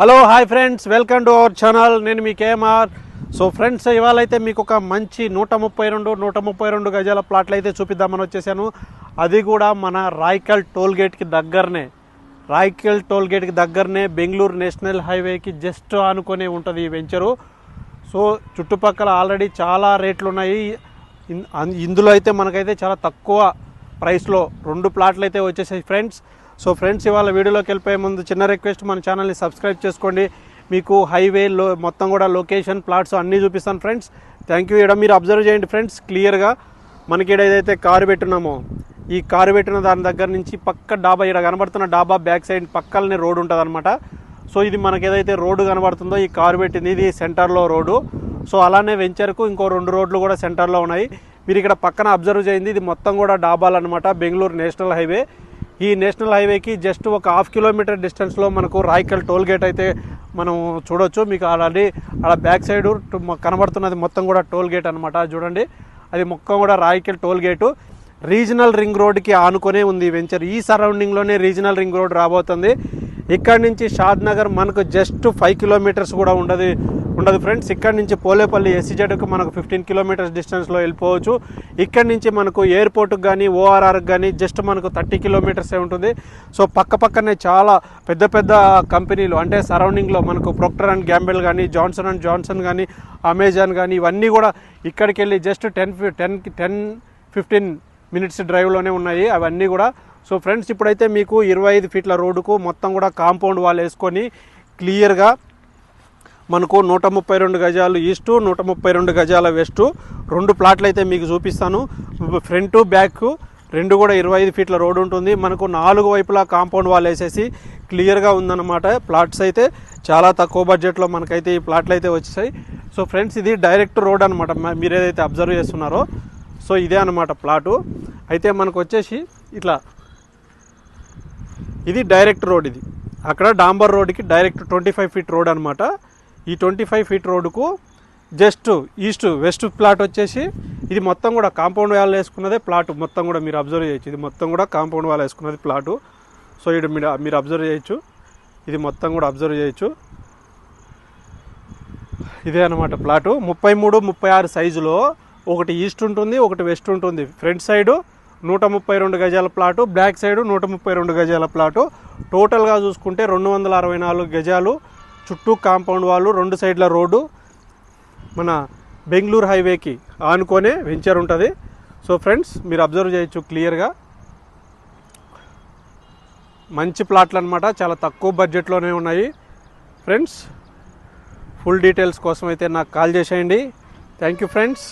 Hello hi friends welcome to our channel నేను మీ KMR. So friends ఇవాళ అయితే మీకు ఒక మంచి నూట ముప్పై రెండు నూట ముప్పై రెండు గజాల ప్లాట్లు అయితే చూపిద్దామని వచ్చేసాను. అది కూడా మన రాయకల్ టోల్గేట్కి దగ్గరనే. రాయకల్ టోల్గేట్కి దగ్గరనే బెంగళూరు నేషనల్ హైవేకి జస్ట్ ఆనుకొని ఉంటుంది ఈ వెంచరు. సో చుట్టుపక్కల ఆల్రెడీ చాలా రేట్లు ఉన్నాయి ఇందులో అయితే మనకైతే చాలా తక్కువ ప్రైస్లో రెండు ప్లాట్లు అయితే వచ్చేసాయి ఫ్రెండ్స్ సో ఫ్రెండ్స్ ఇవాళ వీడియోలోకి వెళ్ళిపోయే ముందు చిన్న రిక్వెస్ట్ మన ఛానల్ని సబ్స్క్రైబ్ చేసుకోండి. మీకు హైవే లో మొత్తం కూడా లొకేషన్ ప్లాట్స్ అన్నీ చూపిస్తాను ఫ్రెండ్స్. థ్యాంక్ యూ ఇక్కడ మీరు అబ్జర్వ్ చేయండి ఫ్రెండ్స్ క్లియర్గా మనకి ఇక్కడ ఏదైతే కారు పెట్టున్నామో ఈ కారు పెట్టిన దాని దగ్గర నుంచి పక్క డాబా ఇక్కడ కనబడుతున్న డాబా బ్యాక్ సైడ్ పక్కలనే రోడ్ ఉంటుంది సో ఇది మనకి ఏదైతే రోడ్డు కనబడుతుందో ఈ కారు పెట్టింది ఇది సెంటర్లో రోడ్డు. సో అలానే వెంచర్కు ఇంకో రెండు రోడ్లు కూడా సెంటర్లో ఉన్నాయి. మీరు ఇక్కడ పక్కన అబ్జర్వ్ చేయండి ఇది మొత్తం కూడా డాబాలు అనమాట బెంగళూరు నేషనల్ హైవే. ఈ నేషనల్ హైవేకి జస్ట్ ఒక హాఫ్ కిలోమీటర్ డిస్టెన్స్లో మనకు రాయకల్ టోల్ గేట్ అయితే మనం చూడొచ్చు. మీకు ఆల్రెడీ అలా బ్యాక్ సైడ్ కనబడుతున్నది మొత్తం కూడా టోల్ గేట్ అనమాట చూడండి అది మొత్తం కూడా Rayakal toll gate. Regional ring రోడ్కి ఆనుకొనే ఉంది వెంచర్. ఈ సరౌండింగ్లోనే రీజనల్ రింగ్ రోడ్ రాబోతుంది. ఇక్కడ నుంచి షాద్ నగర్ మనకు జస్ట్ ఫైవ్ కిలోమీటర్స్ కూడా ఉండదు. ఉండదు ఫ్రెండ్స్ ఇక్కడ నుంచి పోలేపల్లి ఎస్సీజెడ్కి మనకు ఫిఫ్టీన్ కిలోమీటర్స్ డిస్టెన్స్లో వెళ్ళిపోవచ్చు. ఇక్కడ నుంచి మనకు ఎయిర్పోర్ట్కి కానీ ఓఆర్ఆర్కి కానీ జస్ట్ మనకు థర్టీ కిలోమీటర్సే ఉంటుంది. సో పక్క పక్కనే చాలా పెద్ద పెద్ద కంపెనీలు అంటే సరౌండింగ్లో మనకు ప్రొక్టర్ అండ్ గ్యాంబెల్ కానీ జాన్సన్ అండ్ జాన్సన్ కానీ అమెజాన్ కానీ ఇవన్నీ కూడా ఇక్కడికి వెళ్ళి just ten ten ten fifteen minutes డ్రైవ్లోనే ఉన్నాయి. అవన్నీ కూడా సో ఫ్రెండ్స్ ఇప్పుడైతే మీకు ఇరవై ఐదు ఫీట్ల రోడ్డుకు మొత్తం కూడా కాంపౌండ్ వాల్ వేసుకొని క్లియర్గా మనకు నూట ముప్పై రెండు గజాలు ఈస్టు నూట ముప్పై రెండు గజాల వెస్టు. రెండు ప్లాట్లు అయితే మీకు చూపిస్తాను. ఫ్రంట్ బ్యాక్ రెండు కూడా ఇరవై ఐదు ఫీట్ల రోడ్డు ఉంటుంది. మనకు నాలుగు వైపులా కాంపౌండ్ వాల్ వేసేసి క్లియర్గా ఉందన్నమాట ప్లాట్స్ అయితే. చాలా తక్కువ బడ్జెట్లో మనకైతే ఈ ప్లాట్లు అయితే వచ్చేసాయి. సో ఫ్రెండ్స్ ఇది డైరెక్ట్ రోడ్ అనమాట మీరు ఏదైతే అబ్జర్వ్ చేస్తున్నారో సో ఇదే అనమాట ప్లాటు. అయితే మనకు వచ్చేసి ఇట్లా ఇది డైరెక్ట్ రోడ్ ఇది. అక్కడ డాంబర్ రోడ్కి direct twenty five feet road అనమాట ఈ ట్వంటీ ఫైవ్ ఫీట్ రోడ్డుకు జస్ట్ ఈస్ట్ వెస్ట్ ప్లాట్ వచ్చేసి ఇది మొత్తం కూడా కాంపౌండ్ వాల్ వేసుకున్నదే ప్లాట్. మొత్తం కూడా మీరు అబ్జర్వ్ చేయొచ్చు. ఇది మొత్తం కూడా కాంపౌండ్ వాల్ వేసుకున్నది ప్లాటు. సో ఇది మీరు మీరు అబ్జర్వ్ చేయొచ్చు. ఇది మొత్తం కూడా అబ్జర్వ్ చేయొచ్చు. ఇదే అనమాట ప్లాటు. ముప్పై మూడు ముప్పై ఆరు సైజులో ఒకటి ఈస్ట్ ఉంటుంది ఒకటి వెస్ట్ ఉంటుంది. ఫ్రంట్ సైడు నూట ముప్పై రెండు గజాల ప్లాటు బ్యాక్ సైడు నూట ముప్పై రెండు గజాల ప్లాటు. టోటల్గా చూసుకుంటే రెండు వందల అరవై నాలుగు గజాలు. చుట్టూ కాంపౌండ్ వాళ్ళు రెండు సైడ్ల రోడ్డు. మన బెంగళూరు హైవేకి ఆనుకొనే వెంచర్ ఉంటుంది. సో ఫ్రెండ్స్ మీరు అబ్జర్వ్ చేయొచ్చు క్లియర్గా. మంచి ప్లాట్లు అనమాట చాలా తక్కువ బడ్జెట్లోనే ఉన్నాయి. ఫ్రెండ్స్ ఫుల్ డీటెయిల్స్ కోసం అయితే నాకు కాల్ చేసేయండి. Thank you friends.